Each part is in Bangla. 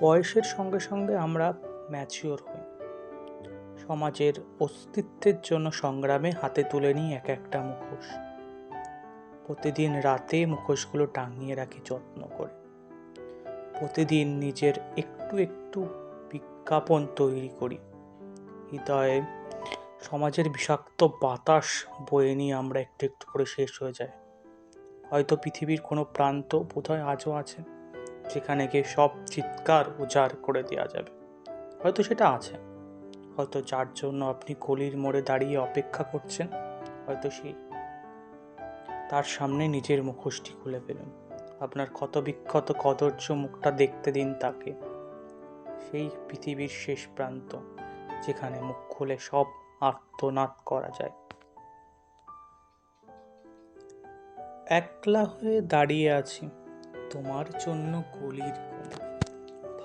বয়সের সঙ্গে সঙ্গে আমরা ম্যাচিওর হই। সমাজের অস্তিত্বের জন্য সংগ্রামে হাতে তুলে নিই এক একটা মুখোশ। প্রতিদিন রাতে মুখোশগুলো টাঙিয়ে রাখি যত্ন করে। প্রতিদিন নিজের একটু একটু বিজ্ঞাপন তৈরি করি। হৃদয়ে সমাজের বিষাক্ত বাতাস বয়ে নিয়ে আমরা একটু একটু করে শেষ হয়ে যায় হয়তো পৃথিবীর কোনো প্রান্ত বোধহয় আজও আছে। যেখানে গিয়ে সব চিৎকার উজাড় করে দেওয়া যাবে। হয়তো সেটা আছে। হয়তো যার জন্য আপনি গলির মোড়ে দাঁড়িয়ে অপেক্ষা করছেন। হয়তো সেই তার সামনে নিজের মুখোশটি খুলে ফেলুন। আপনার ক্ষত বিক্ষত কদর্য মুখটা দেখতে দিন তাকে। সেই পৃথিবীর শেষ প্রান্ত যেখানে মুখ খুলে সব আর্তনাদ করা যায়। একলা হয়ে দাঁড়িয়ে আছি। তোমার জন্য গলির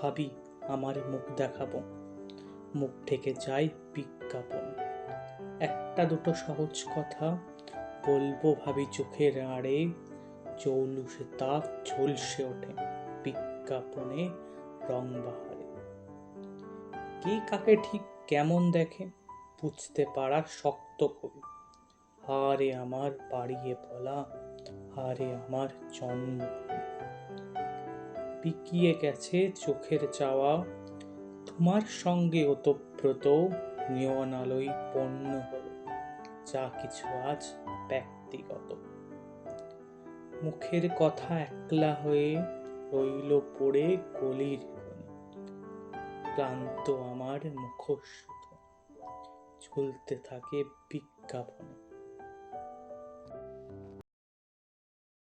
ভাবি, আমার মুখ দেখাবো। মুখ ঢেকে যায় বিজ্ঞাপন। একটা দুটো সহজ কথা বলব ভাবি চোখের আড়ে। জৌলুসে তাপ ঝলসে ওঠে বিজ্ঞাপনে রং বাহারে। কে কাকে ঠিক কেমন দেখে বুঝতে পারা শক্ত কবি হারে আমার বাড়িয়ে বলা, হারে আমার জন্ম পিকিয়ে গেছে চোখের চাওয়া। তোমার সঙ্গে ওতপ্রোত নিয়ন পণ্য হলো, যা কিছু আজ ব্যক্তিগত। মুখের কথা একলা হয়ে রইল পড়ে গলির ক্লান্ত আমার মুখোশ শুধু ঝুলতে থাকে বিজ্ঞাপনে।